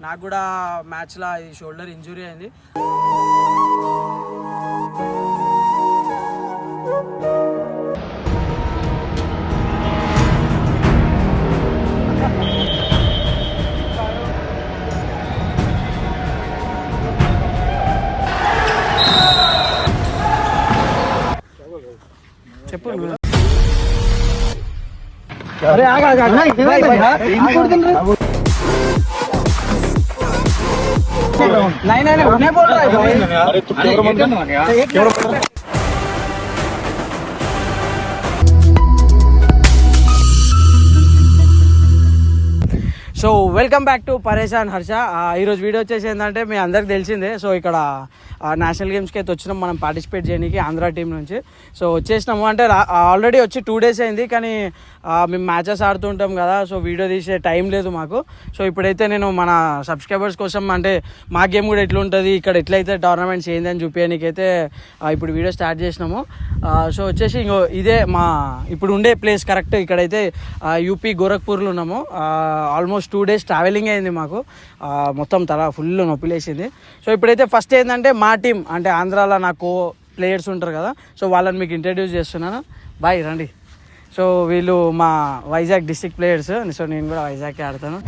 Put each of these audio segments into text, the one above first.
నాకు కూడా మ్యాచ్లో ఈ షోల్డర్ ఇంజురీ అయింది చెప్పు నువ్వు. అరే ఆగు, ఆగు, ఆగు. नहीं नहीं नहीं बोल रहा है. సో వెల్కమ్ బ్యాక్ టు పరేషాన్ హర్ష. ఈరోజు వీడియో వచ్చేసి ఏంటంటే మీ అందరికి తెలిసిందే. సో ఇక్కడ నేషనల్ గేమ్స్కి అయితే వచ్చినాం. మనం పార్టిసిపేట్ చేయడానికి ఆంధ్ర టీం నుంచి. సో వచ్చేసినాము. అంటే ఆల్రెడీ వచ్చి టూ డేస్ అయింది. కానీ మేము మ్యాచెస్ ఆడుతుంటాం కదా. సో వీడియో తీసే టైం లేదు మాకు. సో ఇప్పుడైతే నేను మన సబ్స్క్రైబర్స్ కోసం అంటే మా గేమ్ కూడా ఎట్లా ఉంటుంది ఇక్కడ ఎట్లయితే టోర్నమెంట్స్ ఏందని చూపించడానికైతే ఇప్పుడు వీడియో స్టార్ట్ చేసినాము. సో వచ్చేసి ఇంకో ఇదే మా ఇప్పుడు ఉండే ప్లేస్ కరెక్ట్ ఇక్కడైతే యూపీ గోరఖ్పూర్లో ఉన్నాము. ఆల్మోస్ట్ టూ డేస్ ట్రావెలింగ్ అయింది మాకు. మొత్తం తల ఫుల్ నొప్పిలేసింది. సో ఇప్పుడైతే ఫస్ట్ ఏంటంటే మా టీం అంటే ఆంధ్రాలో నాకు ప్లేయర్స్ ఉంటారు కదా సో వాళ్ళని మీకు ఇంట్రడ్యూస్ చేస్తున్నాను. బాయ్ రండి. సో వీళ్ళు మా వైజాగ్ డిస్టిక్ ప్లేయర్స్ సో నేను కూడా వైజాగ్కి ఆడతాను.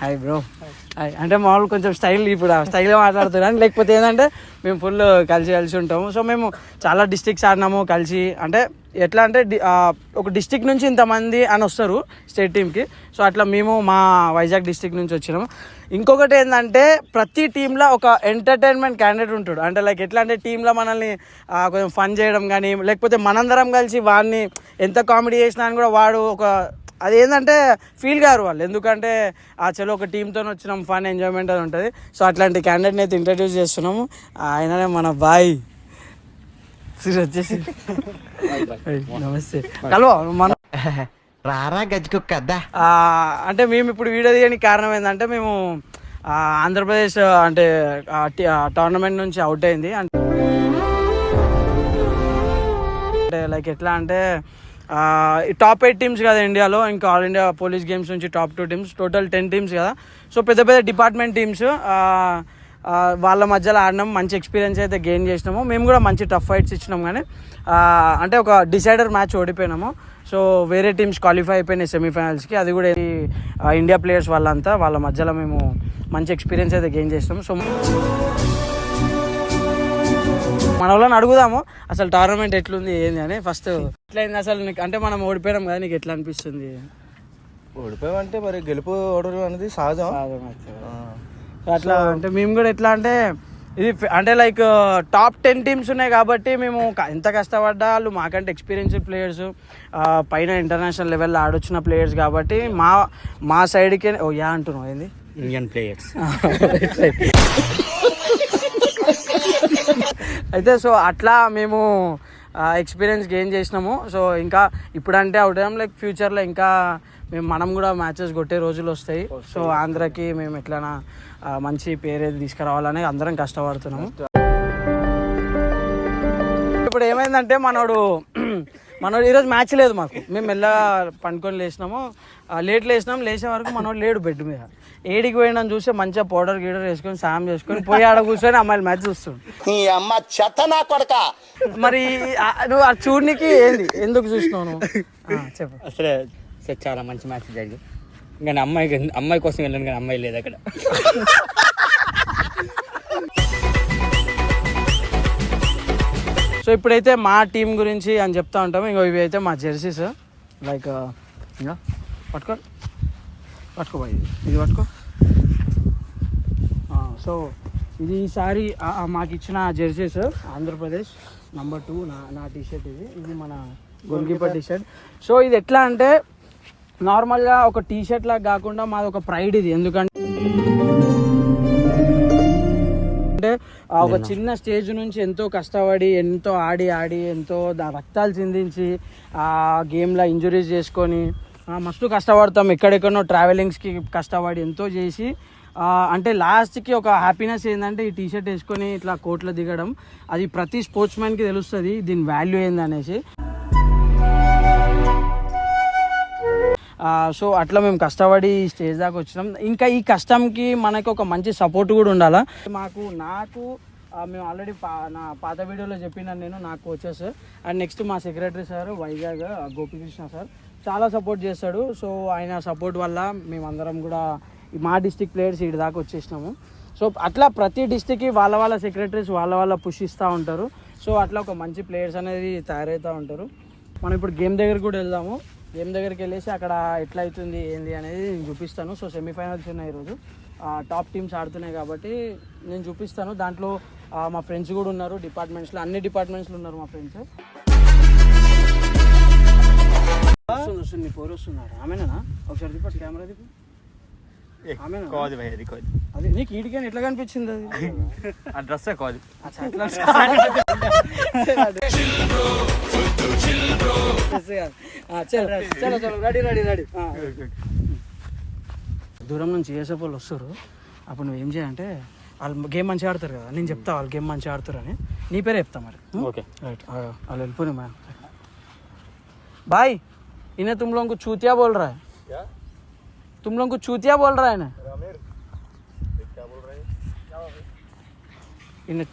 హాయ్ బ్రో అంటే మామూలు కొంచెం స్టైల్ ఇప్పుడు స్టైల్ మాట్లాడుతున్నాను. లేకపోతే ఏంటంటే మేము ఫుల్ కలిసి కలిసి ఉంటాము. సో మేము చాలా డిస్టిక్స్ ఆడినాము కలిసి. అంటే ఎట్లా అంటే ఒక డిస్టిక్ నుంచి ఇంతమంది అని వస్తారు స్టేట్ టీంకి సో అట్లా మేము మా వైజాగ్ డిస్టిక్ నుంచి వచ్చినాము. ఇంకొకటి ఏంటంటే ప్రతి టీంలో ఒక ఎంటర్టైన్మెంట్ క్యాండిడేట్ ఉంటాడు. అంటే లైక్ ఎట్లా అంటే టీంలో మనల్ని కొంచెం ఫన్ చేయడం కానీ లేకపోతే మనందరం కలిసి వాడిని ఎంత కామెడీ చేసినా అని కూడా వాడు ఒక అది ఏంటంటే ఫీల్ గారు వాళ్ళు. ఎందుకంటే ఆ చలో ఒక టీంతో వచ్చినాం ఫన్ ఎంజాయ్మెంట్ అది ఉంటుంది. సో అట్లాంటి క్యాండిడేట్ని అయితే ఇంట్రడ్యూస్ చేస్తున్నాము. ఆయననే మన బాయ్. వచ్చేసి నమస్తే. కలవా? మన రారా గజ్జుకు కదా. ఆ, అంటే మేము ఇప్పుడు వీడియో తీయడానికి కారణం ఏంటంటే మేము ఆంధ్రప్రదేశ్ అంటే టోర్నమెంట్ నుంచి అవుట్ అయింది. అంటే లైక్ ఎట్లా అంటే టాప్ ఎయిట్ టీమ్స్ కదా ఇండియాలో ఇంకా ఆల్ ఇండియా పోలీస్ గేమ్స్ నుంచి top two teams total ten teams కదా. సో పెద్ద పెద్ద డిపార్ట్మెంట్ టీమ్స్ వాళ్ళ మధ్యలో ఆడినాం మంచి ఎక్స్పీరియన్స్ అయితే గెయిన్ చేసినాము. మేము కూడా మంచి టఫ్ ఫైట్స్ ఇచ్చినాం కానీ అంటే ఒక డిసైడర్ మ్యాచ్ ఓడిపోయినాము. సో వేరే టీమ్స్ క్వాలిఫై అయిపోయినాయి సెమీఫైనల్స్కి అది కూడా ఇండియా ప్లేయర్స్ వాళ్ళంతా వాళ్ళ మధ్యలో మేము మంచి ఎక్స్పీరియన్స్ అయితే గెయిన్ చేసినాము. సో మన వాళ్ళని అడుగుదాము అసలు టోర్నమెంట్ ఎట్లుంది ఏంది అని. ఫస్ట్ ఎట్లయింది అసలు నీకు అంటే మనం ఓడిపోయినాం కదా నీకు ఎట్లా అనిపిస్తుంది? ఓడిపోయామంటే మరి గెలుపు ఓడడం అనేది సహజం. అట్లా అంటే మేము కూడా ఎట్లా అంటే ఇది అంటే లైక్ టాప్ టెన్ టీమ్స్ ఉన్నాయి కాబట్టి మేము ఎంత కష్టపడ్డా వాళ్ళు మాకంటే ఎక్స్పీరియన్స్డ్ ప్లేయర్స్ పైన ఇంటర్నేషనల్ లెవెల్లో ఆడొచ్చిన ప్లేయర్స్ కాబట్టి మా మా సైడ్కి ఓ యా అంటున్నావు ఏంది? ఇండియన్ ప్లేయర్స్ అయితే సో అట్లా మేము ఎక్స్పీరియన్స్ గెయిన్ చేసినాము. సో ఇంకా ఇప్పుడంటే అవుట్ లైక్ ఫ్యూచర్లో ఇంకా మేము మనం కూడా మ్యాచెస్ కొట్టే రోజులు వస్తాయి. సో ఆంధ్రకి మేము ఎట్లైనా మంచి పేరు ఏది తీసుకురావాలని అందరం కష్టపడుతున్నాము. ఇప్పుడు ఏమైందంటే మనోడు మనోడు ఈరోజు మ్యాచ్ లేదు మాకు. మేము మెల్లగా పండుకొని లేచినాము. లేట్ లేచినాం. లేచే వరకు మనోడు లేడు బెడ్ మీద. ఏడికి పోయినా చూస్తే మంచిగా పౌడర్ గీడర్ వేసుకొని సాయం చేసుకొని పోయి ఆడ కూర్చొని అమ్మాయిలు మ్యాచ్ చూస్తుండు. నీ అమ్మ చెత్త నా కొడక? మరి ఆ- నువ్వు ఆ చూడనికి ఏంది? ఎందుకు చూసినావు నువ్వు? చెప్పు. అసలు అసలు చాలా మంచి మ్యాచ్ జరిగింది. కానీ అమ్మాయి అమ్మాయి కోసం వెళ్ళాను కానీ అమ్మాయి లేదు అక్కడ. సో ఇప్పుడైతే మా టీం గురించి అని చెప్తా ఉంటాము. ఇంకో ఇవి అయితే మా జెర్సీస్. లైక్ ఇంకా పట్టుకో. పట్టుకో ఇది. ఇది పట్టుకో. సో ఇది ఈసారి మాకు ఇచ్చిన జెర్సీస్. ఆంధ్రప్రదేశ్ నంబర్ టూ నా నా టీ షర్ట్ ఇది. ఇది మన goalkeeper T shirt so ఇది ఎట్లా అంటే నార్మల్గా ఒక టీ షర్ట్ లాగా కాకుండా మాది ఒక ప్రైడ్ ఇది. ఎందుకంటే ఒక చిన్న స్టేజ్ నుంచి ఎంతో కష్టపడి ఎంతో ఆడి ఆడి ఎంతో రక్తాలు చిందించి ఆ గేమ్లో ఇంజురీస్ చేసుకొని మస్తు కష్టపడతాం. ఎక్కడెక్కడో ట్రావెలింగ్స్కి కష్టపడి ఎంతో చేసి అంటే లాస్ట్కి ఒక హ్యాపీనెస్ ఏంటంటే ఈ టీషర్ట్ వేసుకొని ఇట్లా కోర్టులో దిగడం. అది ప్రతి స్పోర్ట్స్ మ్యాన్కి తెలుస్తుంది దీని వాల్యూ ఏందనేసి. సో అట్లా మేము కష్టపడి స్టేజ్ దాకా వచ్చినాం. ఇంకా ఈ కష్టంకి మనకు ఒక మంచి సపోర్ట్ కూడా ఉండాలా? మాకు నాకు మేము ఆల్రెడీ పా నా పాత వీడియోలో చెప్పిన నేను నాకు కోచెస్ అండ్ నెక్స్ట్ మా secretary sir Vizag Gopikrishna sir చాలా సపోర్ట్ చేస్తాడు. సో ఆయన సపోర్ట్ వల్ల మేమందరం కూడా మా డిస్టిక్ ప్లేయర్స్ ఇటు దాకా వచ్చేసినాము. సో అట్లా ప్రతి డిస్టిక్కి వాళ్ళ వాళ్ళ సెక్రటరీస్ వాళ్ళ వాళ్ళ పుషిస్తూ ఉంటారు. సో అట్లా ఒక మంచి ప్లేయర్స్ అనేది తయారవుతూ ఉంటారు. మనం ఇప్పుడు గేమ్ దగ్గర కూడా వెళ్దాము. గేమ్ దగ్గరికి వెళ్ళేసి అక్కడ ఎట్లా అవుతుంది ఏంది అనేది నేను చూపిస్తాను. సో సెమీఫైనల్స్ ఉన్నాయి ఈరోజు. టాప్ టీమ్స్ ఆడుతున్నాయి కాబట్టి నేను చూపిస్తాను. దాంట్లో మా ఫ్రెండ్స్ కూడా ఉన్నారు. డిపార్ట్మెంట్స్లో అన్ని డిపార్ట్మెంట్స్లో ఉన్నారు మా ఫ్రెండ్స్ వస్తుంది వస్తుంది. నీ పోరు వస్తున్నారు. ఆమెనా ఒకసారి తిప్పటి కెమెరా ఆమెనా? కాదు భయ్ అది కాదు. అది నీకు ఈడికని ఎట్లా కనిపించింది అది? ఆ కాదు. అట్లా చలో చలో చలో రెడీ రెడీ రెడీ దూరం నుంచి ఏసఫ్ వాళ్ళు వస్తారు అప్పుడు నువ్వు ఏం చేయాలంటే వాళ్ళు గేమ్ మంచిగా ఆడతారు కదా నేను చెప్తా వాళ్ళు గేమ్ మంచిగా ఆడుతారు అని నీ పేరే చెప్తా మరి ఓకే राइट आया अल पुणे मैम भाई इन्हें तुम लोगों को चूतिया बोल रहा है क्या तुम लोगों को चूतिया बोल रहा है ना इन्हें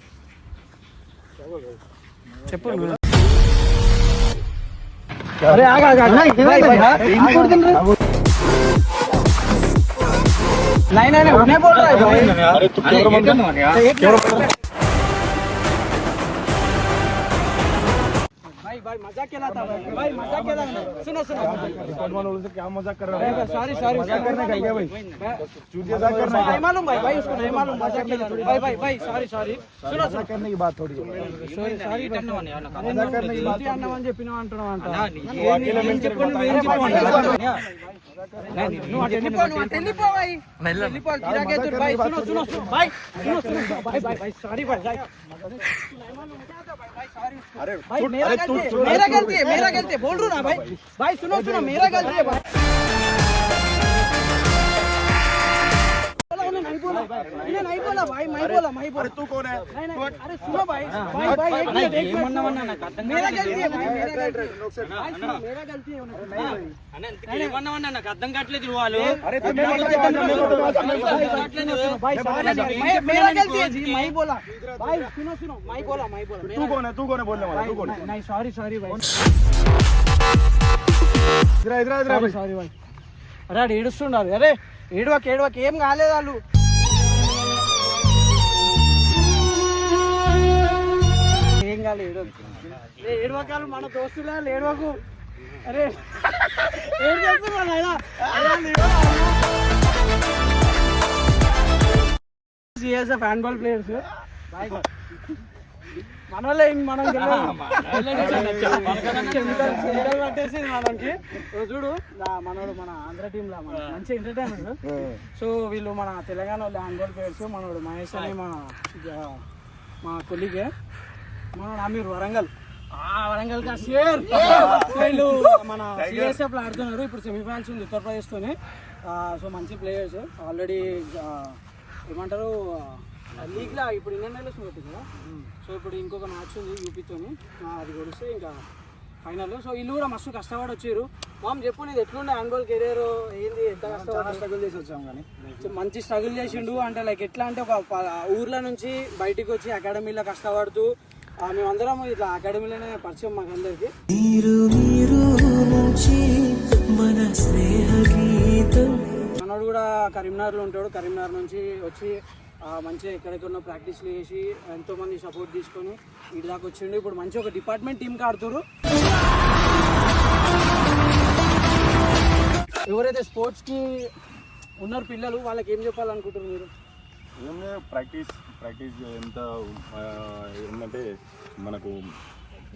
చెప్పు నువ్వు. అరే ఆగు, ఆగు, ఆగు. भाई, भाई, आगे छोड़ दे रे। नहीं नहीं नहीं उन्हें बोल रहा है भाई भाई भाई मजाक केला था भाई भाई मजाक केला ना सुनो सुनो क्या मजाक कर सॉरी सॉरी मजाक करने का क्या भाई नहीं मालूम भाई भाई उसको नहीं मालूम मजाक केला भाई भाई भाई सॉरी सॉरी सुनो सुनो करने की बात थोड़ी सॉरी सॉरी मजाक करने की बात అన్నమని చెప్పినావు అంటున్నావు అంట నువ్వు అటు వెళ్ళిపో నువ్వు అటు వెళ్ళిపో భాయ్ వెళ్ళిపో గిరాకే తు భాయ్ सुनो सुनो सुनो भाई सुनो सुनो भाई भाई भाई सॉरी भाई भाई भाई मेरा गलती है मेरा गलती है मेरा गलती है बोल रहा हूँ ना भाई भाई सुनो सुनो मेरा गलती है भाई नहीं बोला उन्हें नहीं बोला भाई मैं बोला मैं बोला तू कौन है नहीं नहीं अरे सुनो भाई भाई भाई एक मिनट एक मिनट मेरा गलती है भाई मेरा गलती है भाई सुनो मेरा गलती है उन्हें నాకు అర్థం కావట్లేదు వాళ్ళు अरे भाई सॉरी सॉरी मैं मेरा गलती है जी मैं ही बोला भाई सुनो सुनो मैं बोला मैं बोला तू कौन है तू कौन है बोलने वाला तू कौन है नहीं सॉरी सॉरी भाई इधर इधर इधर సారీ సారీ బాయ్ అరే ఆడు ఏడుస్తుండాలి అరే ఏడవక ఏడవక ఏం కాలేదు వాళ్ళు కాదు కాలేదు ఏడవకాలు మన దోస్తులే? ఏడవకు అరే ఏం చేస్తున్నా సిఎస్ సిఎస్ఎఫ్ హ్యాండ్బాల్ ప్లేయర్స్. మన వాళ్ళే మనం పట్టేసి మనకి. చూడు మనోడు మన ఆంధ్ర టీమ్ లా మన మంచి ఎంటర్టైన్మెంట్ సో వీళ్ళు మన తెలంగాణ వాళ్ళు హ్యాండ్బాల్ ప్లేయర్స్ మనోడు మహేష్ అని మన మా కొలిగే. అమీర్ వరంగల్. ఆ వరంగల్ షేర్. వీళ్ళు మన ఆడుతున్నారు. ఇప్పుడు సెమీఫైనల్స్ ఉంది ఉత్తరప్రదేశ్ తోని సో మంచి ప్లేయర్స్ ఆల్రెడీ ఏమంటారు లీగ్ లా ఇప్పుడు ఇండియన్ రైల్వేస్ పెట్టింది కదా? సో ఇప్పుడు ఇంకొక మ్యాచ్ ఉంది యూపీతోని అది కొడిస్తే ఇంకా ఫైనల్ సో వీళ్ళు కూడా మస్తు కష్టపడి వచ్చారు. మామ్ చెప్పు నీది ఎట్లుండే హ్యాండ్బాల్ కెరీర్ ఏంది? ఎంత కష్టపడి స్ట్రగుల్ చేసి వచ్చాం కానీ. మంచి స్ట్రగుల్ చేసిండు. అంటే లైక్ ఎట్లా అంటే ఒక ఊర్ల నుంచి బయటికి వచ్చి అకాడమీలో కష్టపడుతూ మేమందరం ఇట్లా అకాడమీలోనే పరిచయం మాకు అందరికి. మనోడు కూడా కరీంనగర్లో ఉంటాడు. కరీంనగర్ నుంచి వచ్చి మంచిగా ఎక్కడెక్కడో ప్రాక్టీస్లు చేసి ఎంతో మంది సపోర్ట్ తీసుకొని ఇటు దాకా వచ్చిండు. ఇప్పుడు మంచి ఒక డిపార్ట్మెంట్ టీంకి ఆడుతురు ఎవరైతే స్పోర్ట్స్కి ఉన్నారు పిల్లలు వాళ్ళకి ఏం చెప్పాలనుకుంటారు మీరు? ఏమైనా ప్రాక్టీస్ ప్రాక్టీస్ ఎంత ఏంటంటే మనకు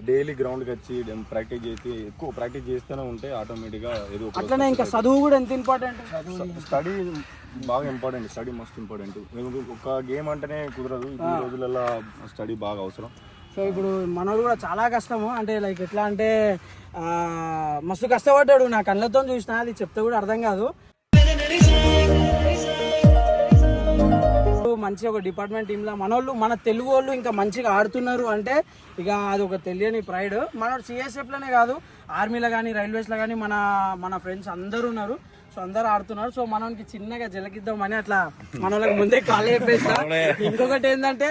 డైలీ గ్రౌండ్కి వచ్చి ప్రాక్టీస్ చేసి ఎక్కువ ప్రాక్టీస్ చేస్తూనే ఉంటే ఆటోమేటిక్గా ఏదో అట్లనే ఇంకా చదువు కూడా ఎంత ఇంపార్టెంట్ స్టడీ బాగా ఇంపార్టెంట్ స్టడీ మస్ట్ ఇంపార్టెంట్ ఒక గేమ్ అంటేనే కుదరదు ఈ రోజులలో స్టడీ బాగా అవసరం. సో ఇప్పుడు మనోడు కూడా చాలా కష్టము అంటే లైక్ ఎట్లా అంటే మస్తు కష్టపడ్డాడు నా కళ్ళతో చూసిన అది చెప్తే కూడా అర్థం కాదు. మంచి ఒక డిపార్ట్మెంట్ టీంలో మనోళ్ళు మన తెలుగు వాళ్ళు ఇంకా మంచిగా ఆడుతున్నారు అంటే ఇక అది ఒక తెలియని ప్రైడ్ మనోడు సిఎస్ఎఫ్లోనే కాదు ఆర్మీలో కానీ రైల్వేస్లో కానీ మన మన ఫ్రెండ్స్ అందరూ ఉన్నారు. సో అందరూ ఆడుతున్నారు. సో మనకి చిన్నగా జలకిద్దామని అట్లా మన ముందే కాల్ చెప్పేసా ఇంకొకటి ఏంటంటే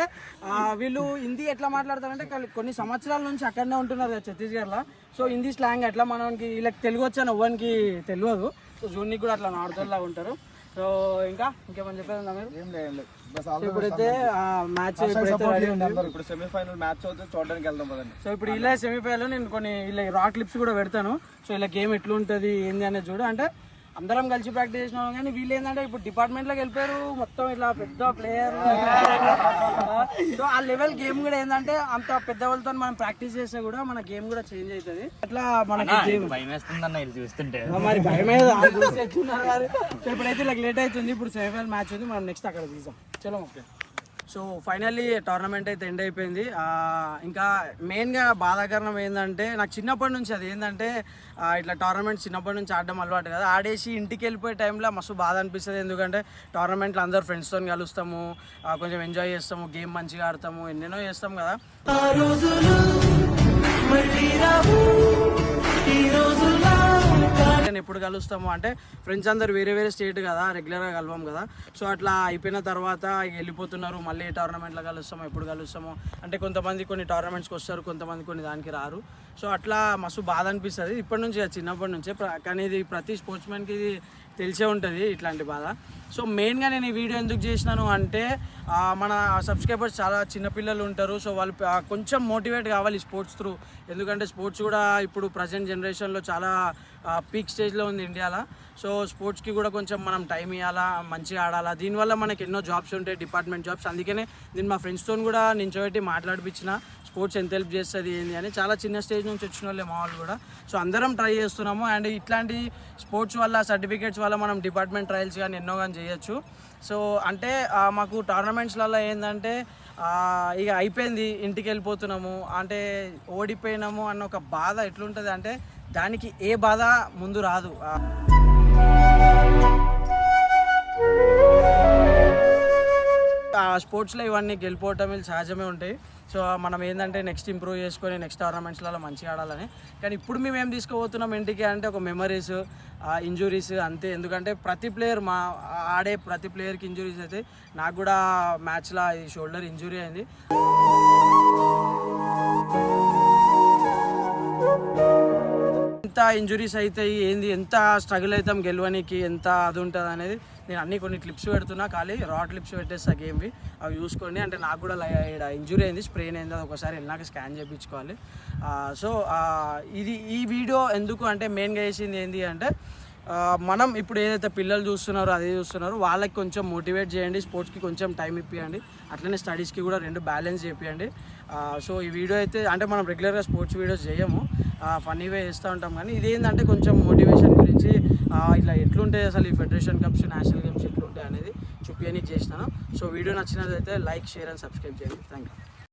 వీళ్ళు హిందీ ఎట్లా మాట్లాడతారంటే కొన్ని సంవత్సరాల నుంచి అక్కడనే ఉంటున్నారు కదా ఛత్తీస్గఢ్లో సో హిందీ స్లాంగ్ ఎట్లా మనకి వీళ్ళకి తెలుగు వచ్చాను ఎవ్వరికి తెలియదు. సో జూనికి కూడా అట్లా నాడుతోలా ఉంటారు. సో ఇంకా ఇంకేమని చెప్పేది మీరు? ఏం లేదు ఇప్పుడైతే మ్యాచ్. ఇప్పుడు సెమీఫైనల్ మ్యాచ్ అవుతుంది చూడడానికి వెళ్దాం పదండి. సో ఇప్పుడు ఇలా సెమీఫైనల్ నేను కొన్ని ఇలా రా క్లిప్స్ కూడా పెడతాను. సో ఇలా గేమ్ ఎట్లుంటుంది ఏంది అనేది చూడు. అంటే అందరం కలిసి ప్రాక్టీస్ చేసిన వాళ్ళం కానీ వీళ్ళు ఏంటంటే ఇప్పుడు డిపార్ట్మెంట్లోకి వెళ్ళిపోయారు. మొత్తం ఇట్లా పెద్ద ప్లేయర్ సో ఆ లెవెల్ గేమ్ కూడా ఏంటంటే అంత పెద్ద వాళ్ళతో మనం ప్రాక్టీస్ చేస్తే కూడా మన గేమ్ కూడా చేంజ్ అవుతుంది. అట్లా మనకి గేమ్ భయం వేస్తుందన్న ఇది చూస్తుంటే. మరి భయం ఇప్పుడైతే ఇలా లేట్ అవుతుంది. ఇప్పుడు సెమీఫైనల్ మ్యాచ్ ఉంది. మనం నెక్స్ట్ అక్కడ చూసాం చలో ఓకే సో ఫైనల్లీ టోర్నమెంట్ అయితే ఎండ్ అయిపోయింది. ఇంకా మెయిన్గా బాధాకరణం ఏంటంటే నాకు చిన్నప్పటి నుంచి అది ఏంటంటే ఇట్లా టోర్నమెంట్ చిన్నప్పటి నుంచి ఆడడం అలవాటు కదా ఆడేసి ఇంటికి వెళ్ళిపోయే టైంలో మస్తు బాధ అనిపిస్తుంది. ఎందుకంటే టోర్నమెంట్లో అందరు ఫ్రెండ్స్తో కలుస్తాము కొంచెం ఎంజాయ్ చేస్తాము గేమ్ మంచిగా ఆడతాము ఎన్నెన్నో చేస్తాం కదా. నేను ఎప్పుడు కలుస్తాము అంటే ఫ్రెండ్స్ అందరు వేరే వేరే స్టేట్ కదా రెగ్యులర్గా కలవం కదా. సో అట్లా అయిపోయిన తర్వాత వెళ్ళిపోతున్నారు మళ్ళీ టోర్నమెంట్లో కలుస్తాము ఎప్పుడు కలుస్తాము. అంటే కొంతమంది కొన్ని టోర్నమెంట్స్కి వస్తారు కొంతమంది కొన్ని దానికి రారు. సో అట్లా మస్తు బాధ అనిపిస్తుంది. ఇప్పటి నుంచి చిన్నప్పటి నుంచే. కానీ ఇది ప్రతి స్పోర్ట్స్ మ్యాన్కి ఇది తెలిసే ఉంటుంది ఇట్లాంటి బాధ. సో మెయిన్గా నేను ఈ వీడియో ఎందుకు చేసినాను అంటే మన సబ్స్క్రైబర్స్ చాలా చిన్నపిల్లలు ఉంటారు. సో వాళ్ళు కొంచెం మోటివేట్ కావాలి స్పోర్ట్స్ త్రూ ఎందుకంటే స్పోర్ట్స్ కూడా ఇప్పుడు ప్రజెంట్ జనరేషన్లో చాలా పీక్ స్టేజ్లో ఉంది ఇండియాలో సో స్పోర్ట్స్కి కూడా కొంచెం మనం టైం ఇవ్వాలా మంచిగా ఆడాలా. దీనివల్ల మనకి ఎన్నో జాబ్స్ ఉంటాయి డిపార్ట్మెంట్ జాబ్స్ అందుకనే నేను మా ఫ్రెండ్స్తో కూడా నించోబెట్టి మాట్లాడిపించిన స్పోర్ట్స్ ఎంత హెల్ప్ చేస్తుంది ఏంది? అని. చాలా చిన్న స్టేజ్ నుంచి వచ్చిన వాళ్ళే మా వాళ్ళు కూడా. సో అందరం ట్రై చేస్తున్నాము. అండ్ ఇట్లాంటి స్పోర్ట్స్ వల్ల సర్టిఫికేట్స్ వల్ల మనం డిపార్ట్మెంట్ ట్రయల్స్ కానీ ఎన్నో కానీ చేయొచ్చు. సో అంటే మాకు టోర్నమెంట్స్లలో ఏంటంటే ఇక అయిపోయింది ఇంటికి వెళ్ళిపోతున్నాము. అంటే ఓడిపోయినాము అన్న ఒక బాధ ఎట్లుంటుంది అంటే దానికి ఏ బాధ ముందు రాదు. ఆ, స్పోర్ట్స్లో ఇవన్నీ గెలిపోవటం సహజమే ఉంటాయి. సో మనం ఏంటంటే నెక్స్ట్ ఇంప్రూవ్ చేసుకొని నెక్స్ట్ టోర్నమెంట్స్లలో మంచిగా ఆడాలని. కానీ ఇప్పుడు మేము ఏం తీసుకుపోతున్నాం ఇంటికి అంటే ఒక మెమరీస్ ఇంజురీస్ అంతే. ఎందుకంటే ప్రతి ప్లేయర్ మా ఆడే ప్రతి ప్లేయర్కి ఇంజురీస్ అయితే నాకు కూడా మ్యాచ్లో ఈ షోల్డర్ ఇంజురీ అయింది. ఎంత ఇంజురీస్ అవుతాయి ఏంది ఎంత స్ట్రగుల్ అవుతాం గెలవనికి ఎంత అది ఉంటుంది అనేది నేను అన్ని కొన్ని క్లిప్స్ పెడుతున్నా ఖాళీ రా క్లిప్స్ పెట్టేస్తా గేమ్వి. అవి చూసుకోండి. అంటే నాకు కూడా ఇంజురీ అయింది స్ప్రెయిన్ అయింది అది ఒకసారి వెళ్ళినాక స్కాన్ చేయించుకోవాలి. సో ఇది ఈ వీడియో ఎందుకు అంటే మెయిన్గా వేసింది ఏంటి అంటే మనం ఇప్పుడు ఏదైతే పిల్లలు చూస్తున్నారో అదే చూస్తున్నారో వాళ్ళకి కొంచెం మోటివేట్ చేయండి స్పోర్ట్స్కి కొంచెం టైం ఇప్పియండి. అట్లనే స్టడీస్కి కూడా రెండు బ్యాలెన్స్ చేపియండి. సో ఈ వీడియో అయితే అంటే మనం రెగ్యులర్గా స్పోర్ట్స్ వీడియోస్ చేయము. ఫన్నీవే వేస్తూ ఉంటాం. కానీ ఇదేంటంటే కొంచెం మోటివేషన్ గురించి ఇట్లా ఎట్లుంటాయి అసలు ఈ ఫెడరేషన్ కప్స్ నేషనల్ గేమ్స్ ఎట్లుంటాయి అనేది చూపించని చేసినాను సో వీడియో నచ్చినట్లయితే లైక్ షేర్ అండ్ సబ్స్క్రైబ్ చేయండి. Thank you